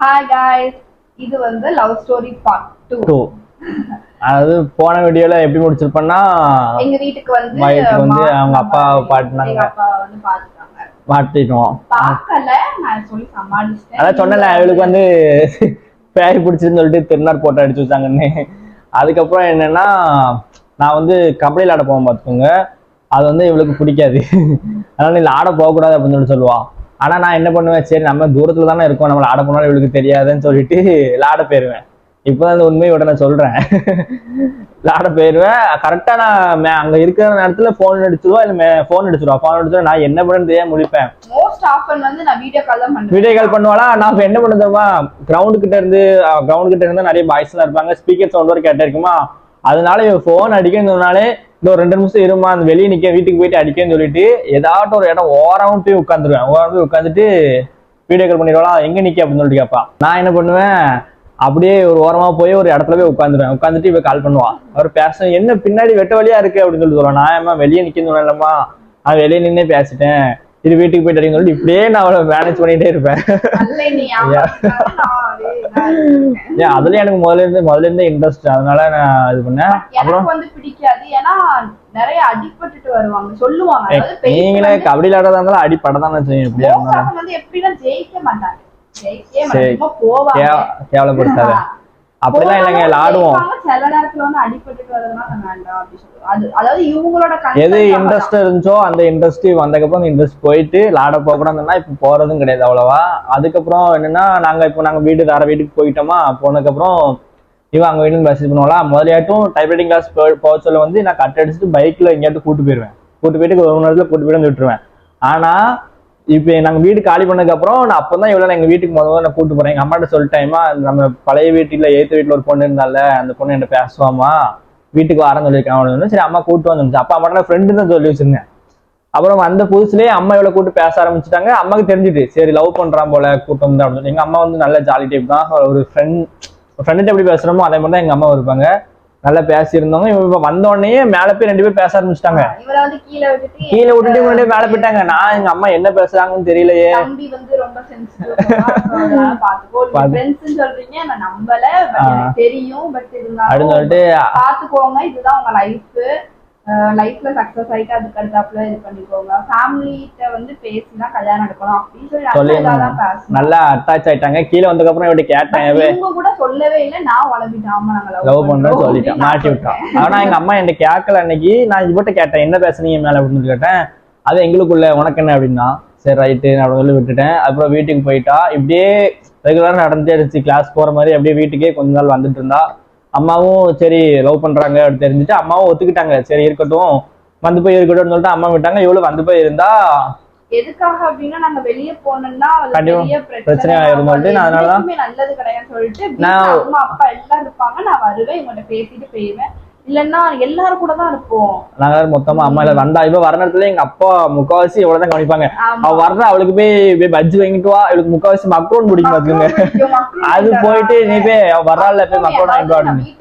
Hi guys இது வந்து love story part two அதாவது போன வீடியோல எப்படி முடிச்சிருப்பேன்னா எங்க வீட்டுக்கு வந்து வயிற்றுக்கு வந்து அவங்க அப்பா பாட்டினாங்க. அப்பா வந்து பாத்துட்டாங்க. மாட்டிட்டோம். பார்க்கல நான் சொல்லி சமாளிச்சிட்டேன். அதான் சொன்னல இவளுக்கு வந்து பேய் பிடிச்சிருன்னு சொல்லிட்டு திருநாள் போட்டோ அடிச்சு வச்சாங்கன்னு. அதுக்கப்புறம் என்னன்னா நான் வந்து கபடியில் ஆட போவேன் பார்த்துக்கோங்க அது வந்து இவளுக்கு பிடிக்காது. அதனால நீ ஆட போகக்கூடாது அப்படின்னு சொல்லி சொல்லுவா. ஆனா நான் என்ன பண்ணுவேன்? சரி நம்ம தூரத்துல தானே இருக்கோம். நம்மள ஆட போனாலும் இவளுக்கு தெரியாதுன்னு சொல்லிட்டு லாட போயிருவேன். இப்போதான் இந்த உண்மையை விட நான் சொல்றேன். லாட போயிருவேன். கரெக்டா நான் மே- அங்க இருக்கிற நேரத்துல போன் அடிச்சிருவா இல்ல போன் அடிச்சிருவா. போன் அடிச்சிருவா. நான் என்ன பண்ணுறது தெரியாம முழிப்பேன்? மோஸ்ட் ஆஃபன் வந்து நான் வீடியோ கால் தான் பண்ணுவேன். வீடியோ கால் பண்ணுவாளா? நான் இப்ப என்ன பண்ணுறதுமா கிரவுண்ட் கிட்ட இருந்து கிரவுண்ட் கிட்ட இருந்து நிறைய பாய்ஸ் எல்லாம் இருப்பாங்க. ஸ்பீக்கர் சவுண்ட் வரை கேட்டே இருக்குமா அதனால இவன் ஃபோன் அடிக்கன்னு இன்னும் ஒரு ரெண்டு நிமிஷம் இருமா அந்த வெளியே நிக்க வீட்டுக்கு போயிட்டு அடிக்கன்னு சொல்லிட்டு ஏதாட்டும் ஒரு இடம் ஓரம் போய் உட்காந்துருவேன் ஓரம் போய் உட்காந்துட்டு வீடியோ கால் பண்ணிடுவாளா எங்க நிக்க? அப்படின்னு சொல்லிட்டு கேட்பா. நான் என்ன பண்ணுவேன் அப்படியே ஒரு ஓரமா போய் ஒரு இடத்துல போய் உட்காந்துருவேன் உட்காந்துட்டு இப்போ கால் பண்ணுவா. அவர் பேச என்ன பின்னாடி வெட்ட வழியா இருக்கு? அப்படின்னு சொல்லிட்டு சொல்லுவான் நான் ஏமா வெளியே நிக்கன்னு சொன்னேன்லம்மா. நான் வெளியே நின்னே பேசிட்டேன். இது வீட்டுக்கு போயிட்டு அடிக்கன்னு சொல்லிட்டு இப்படியே நான் அவளை மேனேஜ் பண்ணிட்டே இருப்பேன். ஏன் அதுல எனக்கு முதல்ல இருந்து முதல்ல இருந்தே இன்ட்ரெஸ்ட் அதனால நான் இது பண்ணேன். அப்புறம்? வந்து பிடிக்காது. ஏன்னா நிறைய அடிபட்டுட்டு வருவாங்க. சொல்லுவாங்க. நீங்களே கபடி விளையாடுறதா இருந்தாலும் அடி படத்தானே செய்யும் எப்படியா மோஸ்ட் இருந்தாலும். வந்து எப்படின்னா ஜெயிக்க மாட்டாங்க. ஜெயிக்கவே. மாட்டாங்க. போவாங்க. கேவலப்படுத்தாத. அப்படிலாம் இல்லைங்க இவங்களோட எது இன்ட்ரெஸ்ட் இருந்துச்சோ அந்த இன்ட்ரெஸ்ட் வந்ததுக்கப்புறம் அந்த இன்ட்ரெஸ்ட் போயிட்டு விளாட போகக்கூடாதுன்னா இப்போ போறதும் கிடையாது அவ்வளவா. அதுக்கப்புறம் என்னன்னா நாங்க இப்போ நாங்க வீடு வேற வீட்டுக்கு போயிட்டோமா போனதுக்கப்புறம் இவன் அங்க வீட்டுக்கு மெசேஜ் பண்ணுவாளா முதலையாட்டும் டைப்ரைட்டிங் கிளாஸ் போக சொல்ல வந்து நான் கட் அடிச்சுட்டு பைக்ல எங்கேயாட்டும் கூட்டு போயிருவேன். கூட்டு போயிட்டு ஒரு மணி நேரத்துல கூட்டு போயிட்டு வந்து விட்டுருவேன். ஆனா இப்போ நாங்க வீடு காலி பண்ணதுக்கப்புறம் நான் அப்போ தான் இவ்வளவு எங்கள் வீட்டுக்கு முதல்ல நான் கூட்டு போறேன். எங்கள் அம்மாட்ட சொல்லிட்டேமா நம்ம பழைய வீட்டுல ஏற்று வீட்டில் ஒரு பொண்ணு இருந்தால அந்த பொண்ணு என்கிட்ட பேசுவாமா வீட்டுக்கு வரேன்னு சொல்லியிருக்கேன் அவனு சரி அம்மா கூட்டு வந்துருந்துச்சு அப்பா அம்மாட்ட ஃப்ரெண்டு தான் சொல்லி வச்சிருந்தேன். அப்புறம் அந்த புதுசுலேயே அம்மா இவ்வளவு கூட்டு பேச ஆரம்பிச்சிட்டாங்க. அம்மாவுக்கு தெரிஞ்சுட்டு சரி லவ் பண்றான் போல கூட்டு வந்து அப்படின்னு சொல்லி. அம்மா வந்து நல்ல ஜாலி டைப் தான். ஒரு ஃப்ரெண்ட் ஃப்ரெண்டுகிட்ட எப்படி பேசுகிறோமோ அதே மாதிரி தான் எங்கள் அம்மா இருப்பாங்க. நல்லா பேசி இருந்தவங்க இவங்க இப்ப வந்த உடனே மேல போய் ரெண்டு பேரும் பேச ஆரம்பிச்சிட்டாங்க. கீழே விட்டுட்டு இவங்க மேல போயிட்டாங்க. நான் எங்க அம்மா என்ன பேசுறாங்கன்னு தெரியலையே. அப்படின்னு சொல்லிட்டு பாத்துக்கோங்க இதுதான் உங்க லைஃப் லைஃப்ல சக்சஸ் ஆயிட்டு அதுக்கு அடுத்தாப்புல இது பண்ணிக்கோங்க. ஃபேமிலிட்ட வந்து பேசினா கல்யாணம் நடக்கணும். அப்படின்னு சொல்லி நல்லா அட்டாச் ஆயிட்டாங்க. கீழே வந்ததுக்கு அப்புறம் இவட்ட கேட்டேன். But "ஏவே, இவங்க கூட சொல்லவே இல்லை. நான் வளர்ந்துட்டேன் ஆமா நாங்க லவ் பண்றேன்னு சொல்லிட்டேன். மாட்டி விட்டான் ஆனா எங்க அம்மா என்கிட்ட கேட்கல அன்னைக்கு. நான் இவட்ட கேட்டேன் என்ன பேசுனீங்க மேல? அப்படின்னு கேட்டேன். அது எங்களுக்குள்ள உனக்கு என்ன? அப்படின்னா சரி ரைட்டு அப்படின்னு சொல்லி விட்டுட்டேன். அப்புறம் வீட்டுக்கு போயிட்டா இப்படியே ரெகுலரா நடந்துட்டே இருந்துச்சு கிளாஸ் போற மாதிரி அப்படியே வீட்டுக்கே கொஞ்ச நாள் வந்துட்டு இருந்தா அம்மாவும் சரி லவ் பண்றாங்க அப்படின்னு தெரிஞ்சுட்டு அம்மாவும் ஒத்துக்கிட்டாங்க. சரி இருக்கட்டும். வந்து போய் இருக்கட்டும்னு சொல்லிட்டு அம்மா விட்டாங்க. இவ்வளவு வந்து போய் இருந்தா எதுக்காக அப்படின்னா நாங்க வெளிய போனோம்னா பிரச்சனை ஆயிரும் சொல்லிட்டு நான் அதனால தான் எதுவுமே நல்லது கிடையாதுன்னு சொல்லிட்டு அம்மா அப்பா எல்லாம் இருப்பாங்க. நான் வருவேன் இவங்கள்ட்ட பேசிட்டு போயிருவேன். இல்லன்னா எல்லாரும் கூட தான் இருப்போம். நாங்க மொத்தமா அம்மா இல்ல வந்தா. இப்ப வர நேரத்துல எங்க அப்பா முக்காவாசி இவ்வளவுதான் கவனிப்பாங்க. அவ வர்ற அவளுக்கு போய் போய் பஜ்ஜி வாங்கிட்டு வா. இவளுக்கு முக்காவாசி மக்ரோன் பிடிக்கும் மக்களும் அது. போயிட்டு நீ போய் அவ வர்றாள் போய் மக்ரோன் வாங்கிட்டு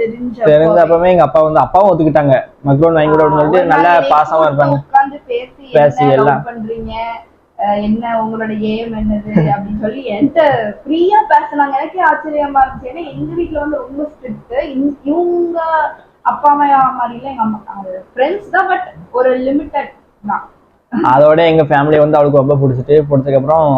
தெரிஞ்ச அப்பவே எங்க அப்பா வந்து அப்பாவும் ஒத்துக்கிட்டாங்க. மக்ரோன் வாங்கி கொடு சொல்லிட்டு நல்லா பாசமா இருப்பாங்க. பேசி எல்லாம். என்ன உங்களோட ஏம் என்னது அப்படின்னு சொல்லி என்கிட்ட ஃப்ரீயா பேசினாங்க. எனக்கே ஆச்சரியமா இருந்துச்சு. ஏன்னா எங்க வீட்டுல வந்து ரொம்ப ஸ்ட்ரிக்ட் இவங்க அப்பா அம்மா மாதிரிலாம் எங்க அம்மா ஃப்ரெண்ட்ஸ் தான். பட் ஒரு லிமிட்டட் தான். அதோட எங்க ஃபேமிலி வந்து அவளுக்கு ரொம்ப பிடிச்சிட்டு பிடிச்சதுக்கு அப்புறம்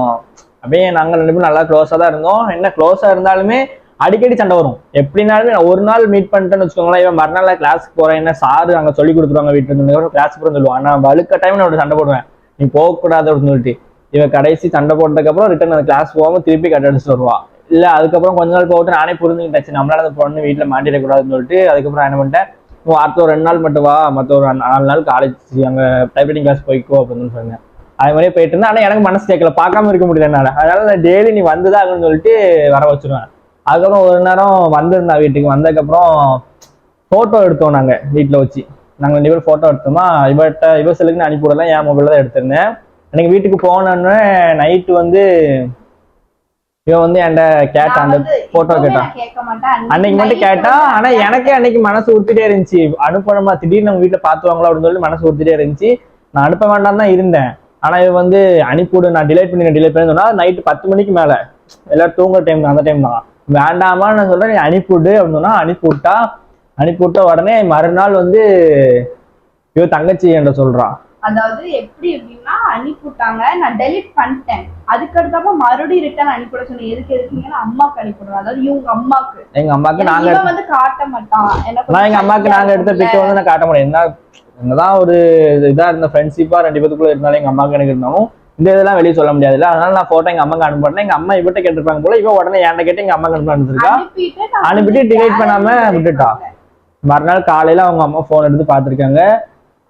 அப்படியே நாங்க ரெண்டு பேரும் நல்லா க்ளோஸா தான் இருந்தோம். என்ன க்ளோஸா இருந்தாலுமே அடிக்கடி சண்டை வரும். எப்படினாலுமே நான் ஒரு நாள் மீட் பண்ணிட்டேன்னு வச்சுக்கோங்களேன். இவன் மறுநாள் கிளாஸ்க்கு போறேன் என்ன சாரு அங்க சொல்லி கொடுத்துருவாங்க வீட்டுல இருந்து கிளாஸ் போறேன்னு சொல்லுவான். நான் வழுக்க டைம் நான் சண்டை போடுவேன். நீ போகக்கூடாது அப்படின்னு சொல்லிட்டு. இவன் கடைசி சண்டை போட்டதுக்கப்புறம் ரிட்டர்ன் அந்த கிளாஸ் போகாமல் திருப்பி கட் அடிச்சுட்டு வருவா. இல்லை அதுக்கப்புறம் கொஞ்ச நாள் போட்டு நானே புரிஞ்சுக்கிட்டாச்சு. நம்மளால அந்த பொண்ணு வீட்டில் மாட்டிடக்கூடாதுன்னு சொல்லிட்டு அதுக்கப்புறம் என்ன பண்ணிட்டேன்? "நீ ஒரு ரெண்டு நாள் மட்டும் வா மற்ற ஒரு நாலு நாள் காலேஜ் அங்கே டைப்ரைட்டிங் கிளாஸ் போய்க்கோ அப்படின்னு சொன்னேன். அது மாதிரியே போயிட்டு இருந்தேன். ஆனால் எனக்கு மனசு கேட்கல. பார்க்காம இருக்க முடியல என்னால். அதனால நான் டெய்லி நீ வந்துதான் ஆகணும்னு சொல்லிட்டு வர வச்சிருவேன். அதுக்கப்புறம் ஒரு நேரம் வந்திருந்தா வீட்டுக்கு. வந்ததுக்கப்புறம் ஃபோட்டோ எடுத்தோம் நாங்கள் வீட்டில் வச்சு. நாங்க ரெண்டு பேரும் போட்டோ எடுத்தோமா? இவட்ட இவ செல்லுக்கு நான் அனுப்பி விடலாம். என் மொபைல்ல தான் எடுத்திருந்தேன். எனக்கு வீட்டுக்கு போனோன்னு நைட்டு வந்து இவன் வந்து என்கிட்ட கேட்டான் அந்த போட்டோ கேட்டான் அன்னைக்கு மட்டும் night கேட்டா வந்து ஆனா எனக்கே அன்னைக்கு மனசு உறுத்திட்டே இருந்துச்சு. அனுப்பணுமா? திடீர்னு நம்ம வீட்டுல பாத்துவாங்களா அப்படின்னு சொல்லி மனசு உறுத்திட்டே இருந்துச்சு. நான் அனுப்ப வேண்டாம் தான் இருந்தேன். ஆனா இவ வந்து அனுப்பிவிடு நான் டிலேட் பண்ணி டிலேட் பண்ணி சொன்னா நைட்டு பத்து மணிக்கு மேல. எல்லாரும் தூங்குற டைம் அந்த டைம் தான். வேண்டாமா நான் சொல்றேன் நீ அனுப்பிவிடு அப்படின்னு சொன்னா அனுப்பி விட்டா அனுப்பி விட்ட உடனே மறுநாள் வந்து இவ தங்கச்சி என்ற சொல்றான் அதாவது எப்படி எப்படின்னா அனுப்பிவிட்டாங்க. நான் டெலிட் பண்ணிட்டேன். அதுக்கடுத்தப்ப மறுபடியும் ரிட்டர்ன் அனுப்பிவிட சொன்னேன். எதுக்கு எதுக்குங்கன்னா அம்மாக்கு அனுப்பிவிடுறோம் அதாவது இவங்க அம்மாக்கு. எங்க அம்மாக்கு நாங்க வந்து காட்ட மாட்டான் நான் எங்க அம்மாக்கு நாங்க எடுத்த. பிக்கு வந்து நான் காட்ட முடியும் என்ன என்னதான் ஒரு இதா இருந்த ஃப்ரெண்ட்ஷிப்பா ரெண்டு பேத்துக்குள்ள இருந்தாலும் எங்க அம்மாக்கு எனக்கு இருந்தாலும் இந்த இதெல்லாம் வெளியே சொல்ல முடியாதுல்ல. அதனால நான் போட்டோ எங்க அம்மாக்கு அனுப்பினேன் எங்க அம்மா இவட்ட கேட்டிருப்பாங்க போல இவ உடனே என்கிட்ட கேட்டு எங்க அம்மாக்கு அனுப்பி அனுப்பிச்சிருக்கா அனுப்பிட்டு delete பண்ணாம விட்டுட்டா. மறுநாள் காலையில அவங்க அம்மா போன் எடுத்து பார்த்திருக்காங்க.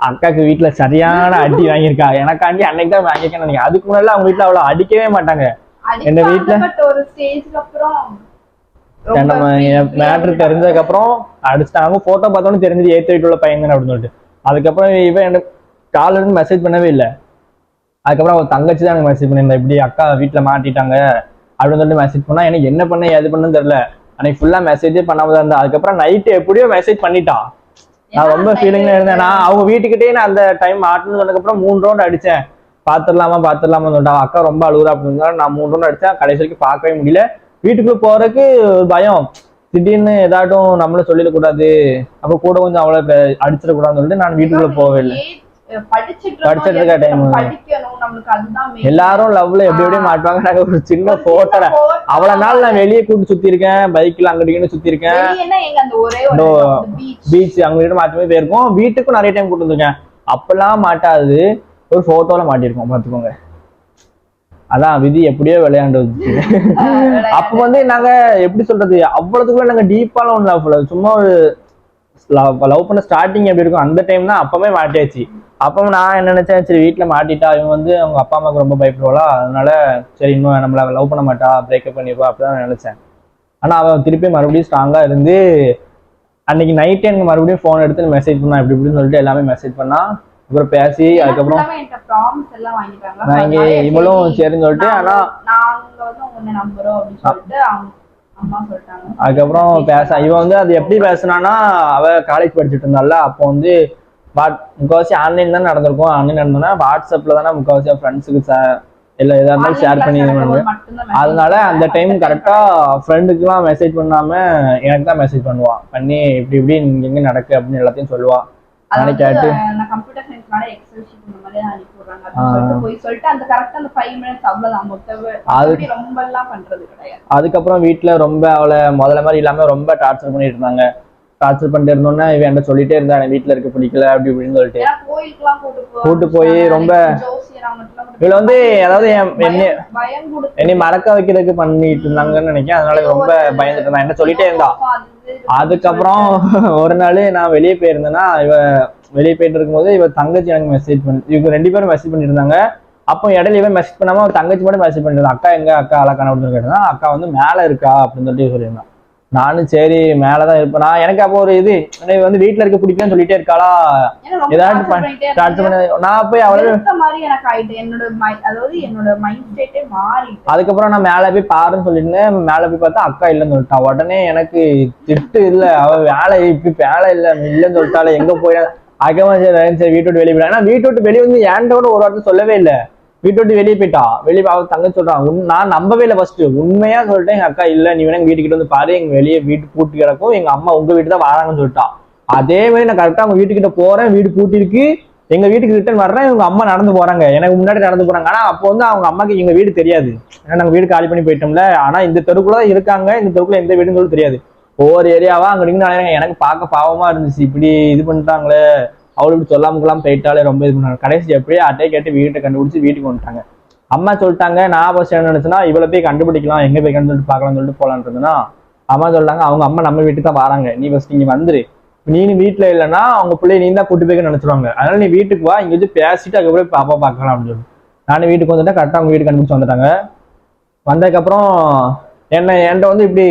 அக்காக்கு வீட்டுல சரியான அடி வாங்கியிருக்கா. எனக்காண்டி அன்னைக்கு தான் வாங்கியிருக்கேன் நினைக்கிறேன். அதுக்கு முன்னாடி அவங்க வீட்டுல அவ்வளவு அடிக்கவே மாட்டாங்க. எங்க ரொம்ப நம்ம மேட்ரு தெரிஞ்சதுக்கு அப்புறம் அடிச்சிட்டாங்க. போட்டோ பார்த்தோன்னு தெரிஞ்சது ஏத்து வீட்டுல பையன் தானே அப்படின்னு சொல்லிட்டு. அதுக்கப்புறம் இவன் எனக்கு கால்ல இருந்து மெசேஜ் பண்ணவே இல்லை. அதுக்கப்புறம் அவள் தங்கச்சி தான் எனக்கு மெசேஜ் பண்ணியிருந்தா இப்படி அக்கா வீட்டுல மாட்டிட்டாங்க அப்படின்னு சொல்லிட்டு மெசேஜ் பண்ணா எனக்கு என்ன பண்ண ஏது பண்ணு தெரியல. அன்னைக்கு ஃபுல்லா மெசேஜே பண்ணாம தான் இருந்தா அதுக்கப்புறம் நைட்டு எப்படியோ மெசேஜ் பண்ணிட்டா. நான் ரொம்ப ஃபீலிங்ல இருந்தேன். நான் அவங்க வீட்டுக்கிட்டே நான் அந்த டைம் மாட்டுன்னு சொன்னதுக்கப்புறம் மூணு ரவுண்ட் அடிச்சேன். பாத்துடலாமா பாத்துடலாமா சொல்லிட்டா. அவ அக்கா ரொம்ப அழுகுறா. அப்படின்னு நான் மூணு ரவுண்ட் அடிச்சேன். கடைசி வரைக்கும் பார்க்கவே முடியல. வீட்டுக்குள்ள போறதுக்கு ஒரு பயம். திடீர்னு ஏதாட்டும் நம்மளும் சொல்லிடக்கூடாது. அப்ப கூட கொஞ்சம் அவ்வளோ அடிச்சிடக்கூடாதுன்னு சொல்லிட்டு நான் வீட்டுக்குள்ள போகவே இல்லை. படிச்சிட்டு. எல்லாரும் லவ்ல எப்படி எப்படி மாட்டுவாங்க. நாங்க ஒரு சின்ன ஒரு போட்டோ சின்ன photo அவ்வளவு நாள் நான் வெளியே கூப்பிட்டு சுத்தி இருக்கேன் பைக்ல அங்கிட்டு சுத்தி இருக்கேன் பீச் பீச் அங்க வீட்டு மாற்றி போய் போயிருக்கோம் வீட்டுக்கும் நிறைய டைம் கூட்டு வந்திருக்கேன். அப்பெல்லாம் மாட்டாது. ஒரு போட்டோல மாட்டியிருக்கோம். பாத்துக்கோங்க அதான் விதி. எப்படியோ விளையாண்டு அப்ப வந்து நாங்க எப்படி சொல்றது? அவ்வளவுக்குள்ள நாங்க டீப்பாலாம் ஒண்ணு சும்மா ஒரு லவ் பண்ண ஸ்டார்டிங் எப்படி இருக்கும்? அந்த டைம் தான் அப்பவே மாட்டியாச்சு. அப்போ நான் என்ன நினைச்சேன்? சரி வீட்டுல மாட்டிட்டா இவன் வந்து அவங்க அப்பா அம்மாவுக்கு ரொம்ப பயப்படுவாளா? அதனால சரி இன்னும் நம்மள லவ் பண்ண மாட்டா பிரேக்கப் பண்ணிடுவா அப்படிதான் நான் நினைச்சேன். ஆனா அவன் திருப்பி மறுபடியும் ஸ்ட்ராங்கா இருந்து அன்னைக்கு நைட் எனக்கு மறுபடியும் ஃபோன் எடுத்து மெசேஜ் பண்ணா இப்படி இப்படின்னு சொல்லிட்டு எல்லாமே மெசேஜ் பண்ணா. அப்புறம் பேசி அதுக்கப்புறம் நான் இங்க இவளும் சரி, சரின்னு சொல்லிட்டு நாங்க- அதுக்கப்புறம் பேச இவன் வந்து அது எப்படி பேசுனானா அவ காலேஜ் படிச்சுட்டு இருந்தால அப்போ வந்து வாட் முக்கால்வாசி ஆன்லைன் தான் நடந்திருக்கும். ஆன்லைன் நடந்தோன்னா வாட்ஸ்அப்ல தானே முக்கால்வாசி ஃப்ரெண்ட்ஸுக்கு இல்லை எதா இருந்தாலும் ஷேர் பண்ணி பண்ணுவேன் அதனால அந்த டைம் பண்ணுவேன். கரெக்டா ஃப்ரெண்டுக்குலாம் மெசேஜ் பண்ணாம எனக்கு தான் மெசேஜ் பண்ணுவா. பண்ணி இப்படி இப்படி இங்க நடக்கு அப்படின்னு எல்லாத்தையும் சொல்லுவா. அது நானே வந்து, கேட்டு மாதிரி தான் அனுப்பி விடுறாங்க. அப்படின்னு சொல்லிட்டு போய் சொல்லிட்டு அந்த கரெக்டா அந்த ஃபைவ் மினிட்ஸ் அவ்வளவுதான். மொத்தவே அது- மத்தபடி ரொம்ப எல்லாம் பண்றது கிடையாது. அதுக்கப்புறம் வீட்ல ரொம்ப அவளை முதல்ல மாதிரி இல்லாம ரொம்ப டார்ச்சர் பண்ணிட்டு இருந்தாங்க. டார்ச்சர் பண்ணிட்டு இருந்தோன்னே இவன் என்கிட்ட சொல்லிட்டே இருந்தா எனக்கு வீட்ல இருக்க பிடிக்கல அப்படி இப்படின்னு சொல்லிட்டு. கூட்டு போய் ரொம்ப- இவள வந்து அதாவது என் என்னை என்னை மறக்க வைக்கிறதுக்கு பண்ணிட்டு இருந்தாங்கன்னு நினைக்கிறேன். அதனால ரொம்ப பயந்துட்டு இருந்தா என்ன சொல்லிட்டே இருந்தா அதுக்கப்புறம் ஒரு நாள் நான் வெளியே போயிருந்தேன்னா இவ வெளியே போயிட்டு இருக்கும்போது இவ தங்கச்சி எனக்கு மெசேஜ் பண்ணி இவங்க ரெண்டு பேரும் மெசேஜ் பண்ணிட்டு இருந்தாங்க அப்போ இடையில இவன் மெசேஜ் பண்ணாம தங்கச்சி மட்டும் மெசேஜ் பண்ணிருந்தா அக்கா எங்க? அக்கா அழகான அப்படின்னு கேட்டா அக்கா வந்து மேல இருக்கா அப்படின்னு சொல்லிட்டு சொல்லியிருந்தான். நானும் சரி மேலதான் இருப்பேன்? நான் எனக்கு அப்போ ஒரு இது வந்து வீட்டுல இருக்க பிடிக்கும்னு சொல்லிட்டே இருக்காளா? ஏதாவது நான் போய் அவளை மாதிரி எனக்கு ஆயிட்டு என்னோட mi- அதாவது என்னோட மைண்ட் ஸ்டேட்டே மாறிட்டு. அதுக்கப்புறம் நான் மேல போய் பாருன்னு சொல்லியிருந்தேன் மேல போய் பார்த்தா அக்கா இல்லைன்னு சொல்லிட்டான். உடனே எனக்கு திட்டு இல்ல. அவ வேலை இப்ப வேலை இல்ல இல்லைன்னு சொல்லிட்டாலே எங்க போய் அதுக்கப்புறம் சரி சரி வீட்டு விட்டு வெளியே ஏன்னா வீட்டு விட்டு வெளியே வந்து ஏன்ட்ட கூட ஒரு வார்த்தை சொல்லவே இல்லை. வீட்டு விட்டு வெளியே போயிட்டா. வெளியே அவ தங்க சொல்றான் உன் நான் நம்பவே இல்லை ஃபர்ஸ்ட் உண்மையா சொல்லிட்டேன் எங்க அக்கா இல்ல நீ வேணா எங்க வீட்டுக்கிட்ட வந்து பாரு எங்க வெளியே வீட்டு பூட்டி கிடக்கும் எங்க அம்மா உங்க வீட்டு தான் வராங்கன்னு சொல்லிட்டா. அதே மாதிரி நான் கரெக்டா அவங்க வீட்டுக்கிட்ட போறேன் வீடு பூட்டி இருக்கு எங்க வீட்டுக்கு ரிட்டர்ன் வர்றேன் இவங்க அம்மா நடந்து போறாங்க. எனக்கு முன்னாடி நடந்து போறாங்க. ஆனா அப்போ வந்து அவங்க அம்மாக்கு எங்க வீடு தெரியாது. ஏன்னா நாங்க வீடு காலி பண்ணி போயிட்டோம்ல. ஆனா இந்த தெருக்குள்ள இருக்காங்க. இந்த தெருக்குள்ள எந்த வீடுன்னு சொல்லி தெரியாது. ஒவ்வொரு ஏரியாவா அங்க நின்று எனக்கு பார்க்க பாவமா இருந்துச்சு. இப்படி இது பண்ணிட்டாங்களே. அவளுக்கு இப்படி சொல்லாமக்கெல்லாம் போயிட்டாலே ரொம்ப இது பண்ணாங்க கடைசி எப்படியே அட்டையை கேட்டு வீட்டை கண்டுபிடிச்சி வீட்டுக்கு வந்துட்டாங்க. அம்மா சொல்லிட்டாங்க நான் ஃபர்ஸ்ட் என்ன நினைச்சுன்னா இவளை போய் கண்டுபிடிக்கலாம் எங்கே போய் கண்டு பார்க்கலாம்னு சொல்லிட்டு போகலான்றதுன்னா அம்மா சொல்லிட்டாங்க அவங்க அம்மா நம்ம வீட்டுக்கு தான் வராங்க. நீ ஃபர்ஸ்ட் இங்கே வந்துரு. நீ வீட்டில் இல்லைன்னா அவங்க பிள்ளைய நீ தான் கூட்டு போய் நினைச்சிருவாங்க. அதனால நீ வீட்டுக்கு வா இங்கே வச்சு பேசிட்டு அதுக்கப்புறம் பாப்பா பார்க்கலாம் அப்படின்னு சொல்லி நானும் வீட்டுக்கு வந்துட்டேன் கரெக்டாக அவங்க வீட்டுக்கு கண்டுபிடிச்சி வந்துட்டாங்க. வந்ததுக்கப்புறம் என்ன என்கிட்ட வந்து இப்படி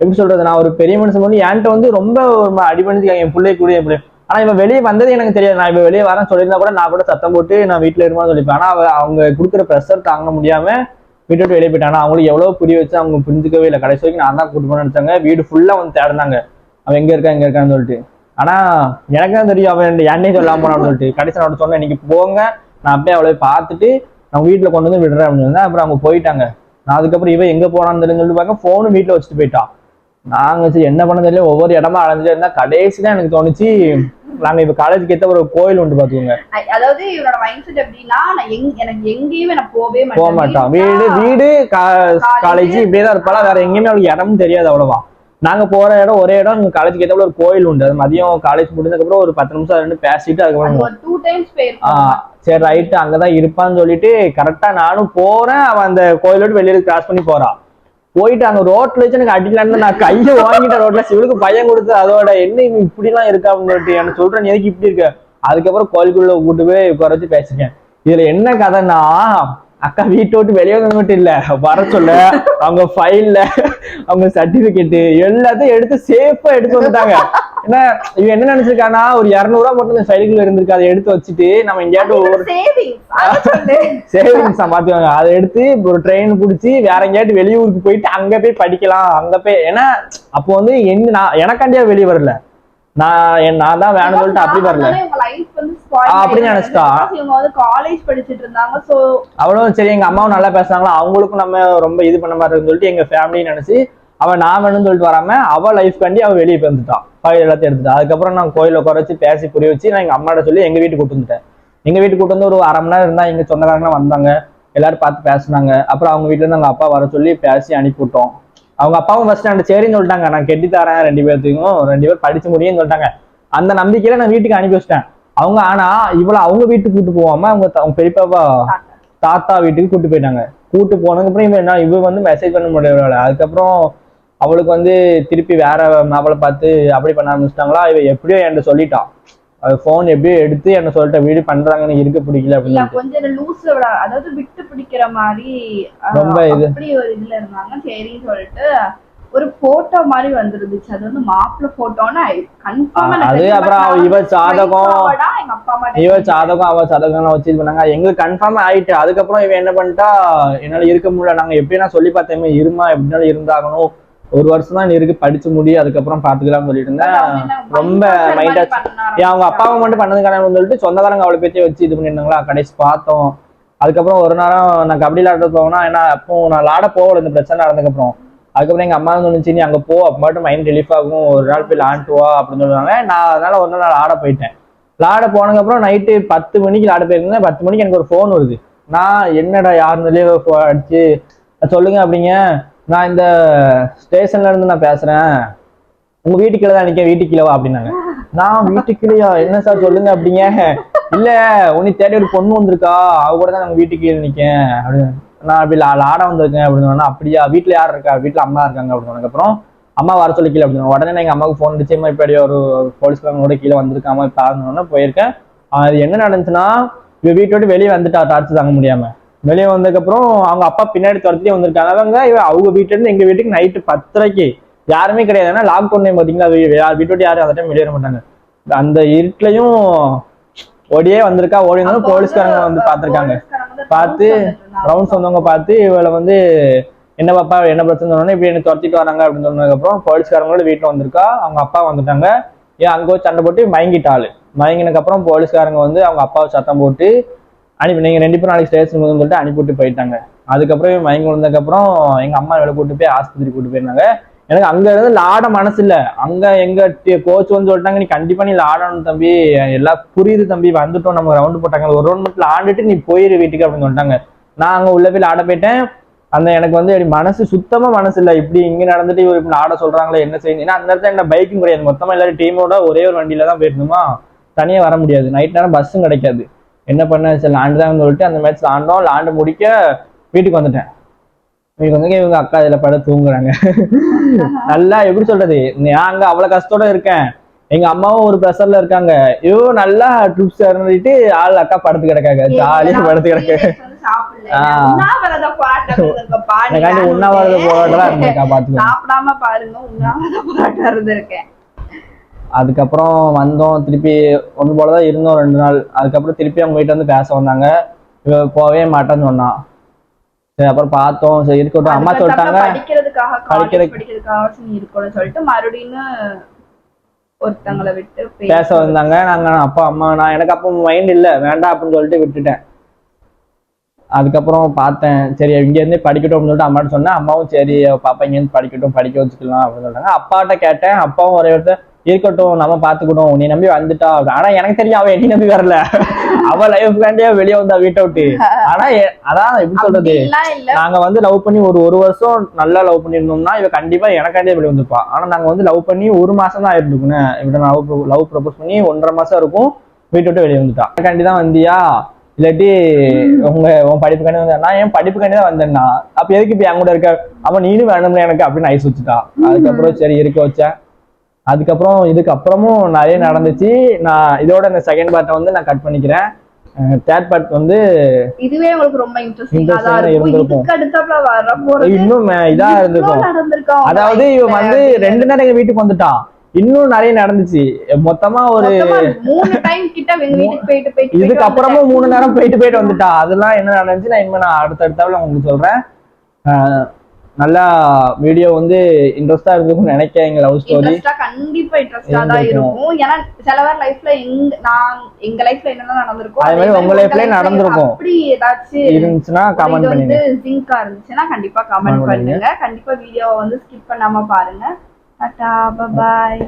எப்படி சொல்றது நான் ஒரு பெரிய மனுஷன் வந்து என்கிட்ட வந்து ரொம்ப ஒரு மா- அடி பண்ணிருக்காங்க என் பிள்ளை கூட எப்படி ஆனா இவன் வெளியே வந்தது எனக்கு தெரியாது. நான் இப்ப வெளியே வரேன் சொல்லியிருந்தா கூட நான் கூட சத்தம் போட்டு நான் வீட்டுல இருமான்னு சொல்லிப்பேன். ஆனா அவங்க கொடுக்குற ப்ரெஷர் தாங்க முடியாம வீட்டு விட்டு வெளியே போயிட்டாங்க. அவங்களுக்கு எவ்வளவு புரிய வச்சு அவங்க புரிஞ்சுக்கவே இல்லை. கடைசி வரைக்கும் நான் தான் கூட்டு போனேன் நினைச்சாங்க. வீடு ஃபுல்லா வந்து தேடினாங்க. அவன் எங்க இருக்கா எங்க இருக்கான்னு சொல்லிட்டு. ஆனா எனக்கு தான் தெரியும் அவன் என்னையும் சொல்லாம போனான்னு சொல்லிட்டு. கடைசி நான் சொன்னேன் இன்னைக்கு போங்க. நான் அப்படியே அவளை பார்த்துட்டு நான் வீட்டுல கொண்டு வந்து விடுறேன் அப்படின்னு அப்புறம் அவங்க போயிட்டாங்க. நான் அதுக்கப்புறம் இவன் எங்க போனான்னு தெரியும்னு சொல்லிட்டு பார்க்க போனும் வீட்டுல வச்சுட்டு போயிட்டான். நாங்க சரி என்ன பண்ண தெரியல ஒவ்வொரு இடமா அலைஞ்சிட்டே இருந்தா கடைசி தான் எனக்கு தோணுச்சு நாங்க இப்ப காலேஜுக்கு ஏத்த ஒரு கோயில் உண்டு பாத்துக்கோங்க அதாவது இவரோட மைண்ட் செட் எப்படின்னா நான் எங் எனக்கு எங்கேயுமே நான் போகவே போக மாட்டான். வீடு வீடு காலேஜ் இப்படியே தான் இருப்பாளா? வேற எங்கேயுமே அவளுக்கு இடமும் தெரியாது அவ்வளவா. நாங்க போற இடம் ஒரே இடம் எங்க காலேஜுக்கு ஏத்தப்பல ஒரு கோயில் உண்டு. அது மதியம் காலேஜ் முடிஞ்சதுக்கப்புறம் ஒரு பத்து நிமிஷம் ரெண்டு பேசிட்டு அதுக்கப்புறம் டூ டைம்ஸ் சரி ரைட்டு அங்கதான் இருப்பான்னு சொல்லிட்டு கரெக்டா நானும் போறேன். அவன் அந்த கோயிலோட வெளியில கிராஸ் பண்ணி போறான் போயிட்டு அங்க ரோட்ல வச்சு எனக்கு அடிக்கலான்னு நான் கையை வாங்கிட்டேன் ரோட்ல. சிவனுக்கு பயம் கொடுத்து அதோட என்ன இப்படி எல்லாம் இருக்கா அப்படின்னு எனக்கு சொல்றேன். எதுக்கு இப்படி இருக்க? அதுக்கப்புறம் கோயிலுக்குள்ள கூட்டு போய் உட்கார வச்சு இதுல என்ன கதைன்னா அக்கா வீட்டை விட்டு வெளியே வந்து மட்டும் இல்ல வர சொல்ல அவங்க ஃபைல்ல அவங்க சர்டிபிகேட் எல்லாத்தையும் எடுத்து சேஃபா எடுத்து வந்துட்டாங்க. என்ன இவன் என்ன நினைச்சிருக்கானா ஒரு இரநூறுவா மட்டும் இந்த ஃபைலுக்குள்ள இருந்திருக்கு அதை எடுத்து வச்சுட்டு நம்ம எங்கேயாட்டும் ஒவ்வொரு சேவிங்ஸ் மாத்துவாங்க அதை எடுத்து ஒரு ட்ரெயின் பிடிச்சி வேற எங்கேயாட்டு வெளியூருக்கு போயிட்டு அங்க போய் படிக்கலாம். அங்க போய் ஏன்னா அப்போ வந்து என்ன நான் எனக்காண்டியா வெளியே வரல. நான் நான் தான் வேணும்னு சொல்லிட்டு அப்படி வரல. இவங்க லைஃப் வந்து spoil ஆ, அப்படி ஆயிடுச்சு. நினைச்சிட்டா. Because இவங்க வந்து காலேஜ் படிச்சிட்டு இருந்தாங்க சோ அவளும் சரி எங்க அம்மாவும் நல்லா பேசுனாங்களா? அவங்களுக்கும் நம்ம ரொம்ப இது பண்ண மாதிரி இருக்குன்னு சொல்லிட்டு எங்க ஃபேமிலி நினைச்சு அவன் நான் வேணும்னு சொல்லிட்டு வராம அவ லைஃப் கண்டி அவ வெளியே வந்துட்டான். ஃபைல் எல்லாத்தையும் எடுத்துட்டா அதுக்கப்புறம் நான் கோயில உட்கார வச்சு பேசி புரிய வச்சு நான் எங்க அம்மாட்ட சொல்லி எங்க வீட்டுக்கு கூட்டு வந்துட்டேன். எங்க வீட்டுக்கு கூட்டு வந்து ஒரு அரை மணி நேரம் இருந்தா எங்க சொந்தக்காரங்க வந்தாங்க. எல்லாரும் பார்த்து பேசுனாங்க. அப்புறம் அவங்க வீட்டுல இருந்து அவங்க அப்பா வர சொல்லி பேசி அனுப்பிவிட்டோம். அவங்க அப்பாவும் ஃபர்ஸ்ட் ஸ்டாண்ட் சரின்னு சொல்லிட்டாங்க. நான் கெட்டி தரேன் ரெண்டு பேர்த்துக்கும் ரெண்டு பேர் படிச்சு முடியும்னு சொல்லிட்டாங்க. அந்த நம்பிக்கையில நான் வீட்டுக்கு அனுப்பி வச்சிட்டேன். அவங்க ஆனா இவ்வளவு அவங்க வீட்டுக்கு கூட்டு போகாம அவங்க அவங்க பெரியப்பாவா தாத்தா வீட்டுக்கு கூட்டு போயிட்டாங்க. கூட்டு போனதுக்கு அப்புறம் இவன் என்ன இவ வந்து மெசேஜ் பண்ண முடியல அதுக்கப்புறம் அவளுக்கு வந்து திருப்பி வேற மாப்பிளை பார்த்து அப்படி பண்ண ஆரம்பிச்சிட்டாங்களா? இவ எப்படியோ என்கிட்ட சொல்லிட்டான். அது ஃபோன் எப்படியோ எடுத்து என்ன சொல்லிட்ட வீடு பண்றாங்கன்னு இருக்க பிடிக்கல அப்படின்னு கொஞ்சம் லூஸ்ல அதாவது விட்டு பிடிக்கிற மாதிரி ரொம்ப இது. அப்படி ஒரு இதுல இருந்தாங்க. சரின்னு சொல்லிட்டு ஒரு போட்டோ மாதிரி வந்துருந்துச்சு. அது வந்து மாப்பிள்ள போட்டோன்னு கன்ஃபார்மா அது அப்புறம் இவ சாதகம். இவ சாதகம் அவ சாதகம் வச்சு இது பண்ணாங்க. எங்களுக்கு கன்ஃபார்ம் ஆயிட்டு அதுக்கப்புறம் இவன் என்ன பண்ணிட்டா என்னால இருக்க முடியல. நாங்க எப்படி நான் சொல்லி பார்த்தேமே இருமா எப்படினாலும் இருந்தாகணும். ஒரு வருஷம் தான் நீ இருக்கு படிச்சு முடி அதுக்கப்புறம் பாத்துக்கலாம்னு சொல்லிட்டு இருந்தேன். ரொம்ப மைண்ட் அவங்க அப்பாவை மட்டும் பண்ணது காரணம் சொல்லிட்டு சொந்தக்காரங்க அவளை பேச்சை வச்சு இது பண்ணிருந்தாங்களா கடைசி பார்த்தோம். அதுக்கப்புறம் ஒரு நேரம் நான் கபடி விளாட போவேன்னா ஏன்னா அப்போ நான் விளாட போகல இந்த பிரச்சனை நடந்ததுக்கப்புறம் அதுக்கப்புறம் எங்க அம்மா சொன்னிச்சு நீ அங்க போ அப்ப மட்டும் மைண்ட் ரிலீஃப் ஆகும். ஒரு நாள் போய் விளாண்டு வா அப்படின்னு சொல்லுவாங்க. நான் அதனால ஒரு நாள் ஆட போயிட்டேன். விளாட போனதுக்கப்புறம் நைட்டு பத்து மணிக்கு விளாட போயிருந்தேன். பத்து மணிக்கு எனக்கு ஒரு ஃபோன் வருது. நான் என்னடா யாருந்தாலே அடிச்சு சொல்லுங்க அப்படிங்க. நான் இந்த ஸ்டேஷன்ல இருந்து நான் பேசுறேன். உங்க வீட்டுக்குள்ள தான் நிக்க வீட்டுக்குள்ளவா அப்படின்னாங்க. நான் வீட்டுக்குள்ளயா என்ன சார் சொல்லுங்க அப்படிங்க. இல்ல உன்னை தேடி ஒரு பொண்ணு வந்திருக்கா. அவ கூட தான் நாங்க வீட்டுக்கு நிக்கேன். அப்படின்னு. நான் அப்படி லா- லாட வந்திருக்கேன் அப்படின்னு சொன்னா அப்படியா? வீட்டுல யார் இருக்கா? வீட்டுல அம்மா இருக்காங்க அப்படின்னு சொன்னதுக்கப்புறம் அம்மா வர சொல்லி கீழே அப்படின்னு உடனே நான் எங்க அம்மாவுக்கு ஃபோன் அடிச்சு இப்படி ஒரு போலீஸ்காரங்க கூட கீழே வந்திருக்காம? இப்ப ஆகணும்னா போயிருக்கேன். அது என்ன நடந்துச்சுன்னா இவ வீட்டை விட்டு வெளியே வந்துட்டா டார்ச்சு தாங்க முடியாம. வெளியே வந்ததுக்கப்புறம் அவங்க அப்பா பின்னாடி துரத்திட்டே வந்திருக்காங்க. அவங்க இவ அவங்க வீட்டுல இருந்து எங்க வீட்டுக்கு நைட்டு பத்தரைக்கு. யாருமே கிடையாது. ஏன்னா லாக்டவுன் டைம் பாத்தீங்களா அது யார் வீட்டு விட்டு யாரும் அந்த டைம் வெளியேற மாட்டாங்க. அந்த இருட்டுலயும் ஓடியே வந்திருக்கா. ஓடி இருந்தாலும் போலீஸ்காரங்க வந்து பாத்திருக்காங்க பார்த்து ரவுண்ட்ஸ் வந்தவங்க பார்த்து இவளை வந்து என்ன பாப்பா என்ன பிரச்சனை? சொன்னோன்னே இப்படி என்ன துரத்திட்டு வராங்க அப்படின்னு சொன்னதுக்கப்புறம் போலீஸ்காரங்களோட வீட்டில் வந்திருக்கா அவங்க அப்பா வந்துட்டாங்க. ஏன் அங்கே சண்டை போட்டு மயங்கிட்டாள். மயங்கினதுக்கப்புறம் போலீஸ்காரங்க வந்து அவங்க அப்பாவை சத்தம் போட்டு அனுப்பி நீங்கள் ரெண்டு பேரும் நாளைக்கு ஸ்டேஷன் சொல்லிட்டு அனுப்பிவிட்டு போயிட்டாங்க. அதுக்கப்புறம் மயங்கி விழுந்ததுக்கப்புறம் எங்கள் அம்மா இவளை கூட்டு போய் ஆஸ்பத்திரி கூட்டு போயிருந்தாங்க. எனக்கு அங்க இருந்து லாட மனசு இல்ல அங்க எங்க கோச் வந்து சொல்லிட்டாங்க நீ கண்டிப்பா நீ லாடணும் தம்பி. எல்லாம் புரியுது தம்பி. வந்துட்டோம். நம்ம ரவுண்டு போட்டாங்க. ஒரு ரவுண்ட் மட்டும் ஆண்டுட்டு நீ போயிரு வீட்டுக்கு அப்படின்னு சொல்லிட்டாங்க. நான் அங்க உள்ள போய் ஆட போயிட்டேன். அந்த எனக்கு வந்து மனசு சுத்தமா மனசு இல்ல இப்படி இங்க நடந்துட்டு இவர் இப்படி ஆட சொல்றாங்களே என்ன செய்யணும்? ஏன்னா அந்த நேரத்தில் என்ன பைக்கும் கிடையாது. மொத்தமா எல்லாரும் டீமோட ஒரே ஒரு வண்டியில தான் போயிருந்தோமா? தனியா வர முடியாது. நைட் நேரம் பஸ்ஸும் கிடைக்காது. என்ன பண்ண? சரி லாண்டு தான் சொல்லிட்டு அந்த மேட்ச் லாண்டோம். லாண்டு முடிக்க வீட்டுக்கு வந்துட்டேன். வந்து இவங்க அக்கா இதுல பட தூங்குறாங்க. நல்லா எப்படி சொல்றது? நான் அங்க அவ்வளவு கஷ்டத்தோட இருக்கேன். எங்க அம்மாவும் ஒரு ப்ரெஷர்ல இருக்காங்க. இவ நல்லா ட்ரிப்ஸ் இறந்துட்டு ஆள் அக்கா படுத்து கிடக்காங்க. ஜாலியா படுத்து கிடக்கு ஆ. எனக்காண்டி உண்ணாவிரத போராட்டம் இருந்திருக்கா பாத்துக்கோ சாப்பிடாம பாருங்க. உண்ணாவிரத போராட்டம் இருந்திருக்கேன். அதுக்கப்புறம் வந்தோம். திருப்பி ஒன்று போலதான் இருந்தோம் ரெண்டு நாள். அதுக்கப்புறம் திருப்பி அவங்க வீட்டுல வந்து பேச வந்தாங்க. இவ போவே மாட்டேன்னு சொன்னான். சரி அப்புறம் பார்த்தோம். சரி இருக்கட்டும் அம்மா சொல்லிட்டாங்க. படிக்கிறதுக்காக படிக்கிறதுக்கு- படிக்கிறதுக்கு படிக்கிறதுக்காக நீ இருக்கணும்னு சொல்லிட்டு மறுபடியும் ஒருத்தங்களை விட்டு பேச வந்தாங்க. நாங்க அப்பா அம்மா நான் எனக்கு அப்போ மைண்ட் இல்ல. வேண்டாம் அப்படின்னு சொல்லிட்டு விட்டுட்டேன். அதுக்கப்புறம் பார்த்தேன். சரி இங்க இருந்தே படிக்கட்டும் சொல்லிட்டு அம்மாட்ட சொன்னேன். அம்மாவும் சரி பாப்பா இங்க இருந்து படிக்கட்டும் படிக்க வச்சுக்கலாம் அப்படின்னு சொல்றாங்க அப்பாட்ட கேட்டேன். அப்பாவும் ஒரே ஒருத்தர் இருக்கட்டும் நம்ம பாத்துக்கிட்டோம் நீ நம்பி வந்துட்டா. ஆனா எனக்கு தெரியும் அவ என்னை நம்பி வரல. அவ லைஃப்காண்டியே வெளியே வந்தா வீட்டை விட்டு. ஆனா அதான் எப்படி சொல்றது? நாங்க வந்து லவ் பண்ணி ஒரு ஒரு வருஷம் நல்லா லவ் பண்ணியிருந்தோம்னா இவ கண்டிப்பா எனக்காண்டியே வெளியே வந்திருப்பா. ஆனா நாங்க வந்து லவ் பண்ணி ஒரு மாசம் தான் ஆயிருக்குன்னு இவட லவ் லவ் ப்ரப்போஸ் பண்ணி ஒன்றரை மாசம் இருக்கும் வீட்டை விட்டு வெளியே வந்துட்டா. எனக்காண்டி தான் வந்தியா? இல்லாட்டி உங்க உன் படிப்புக்காண்டி வந்தா? நான் என் படிப்புக்காண்டி தான் வந்தேன்னா? அப்ப எதுக்கு இப்ப என் கூட இருக்க? அப்ப நீனும் வேணும்ல எனக்கு அப்படின்னு ஐஸ் வச்சுட்டா. அதுக்கப்புறம் சரி இருக்க வச்சேன். அதுக்கப்புறம் இதுக்கு அப்புறமும் நிறைய நடந்துச்சு. நான் இதோட இந்த செகண்ட் பார்ட்டை வந்து நான் கட் பண்ணிக்கிறேன். தேர்ட் பார்ட் வந்து இதுவே உங்களுக்கு ரொம்ப இன்ட்ரெஸ்டிங்கா இன்னும் இதா இருந்திருக்கும். அதாவது இவன் வந்து ரெண்டு நேரம் எங்க வீட்டுக்கு வந்துட்டான். இன்னும் நிறைய நடந்துச்சு. மொத்தமா ஒரு மூணு டைம் கிட்ட வீட்டுக்கு போயிட்டு போயிட்டு இதுக்கு அப்புறமும் மூணு நேரம் போயிட்டு போயிட்டு வந்துட்டா அதெல்லாம் என்ன நடந்துச்சு நான் இனிமே நான் அடுத்தடுத்தாவில் உங்களுக்கு சொல்றேன். நல்லா வீடியோ வந்து இன்ட்ரெஸ்டா இருக்கும்னு நினைக்கிறேன் எங்க லவ் ஸ்டோரி கண்டிப்பா இன்ட்ரெஸ்டா தான். இருக்கும் ஏன்னா சில பேர் லைஃப்ல எங்க நான் எங்க லைஃப்ல என்னென்ன நடந்திருக்கும் அதே மாதிரி உங்க லயும் நடந்திருக்கும். அப்படி ஏதாச்சும் இருந்துச்சுன்னா கமெண்ட் பண்ணுங்க வந்து ஜிங்கா இருந்துச்சுன்னா கண்டிப்பா கமெண்ட் பண்ணுங்க. பண்ணுங்க கண்டிப்பா வீடியோவை வந்து ஸ்கிப் பண்ணாம பாருங்க டாடா பாய்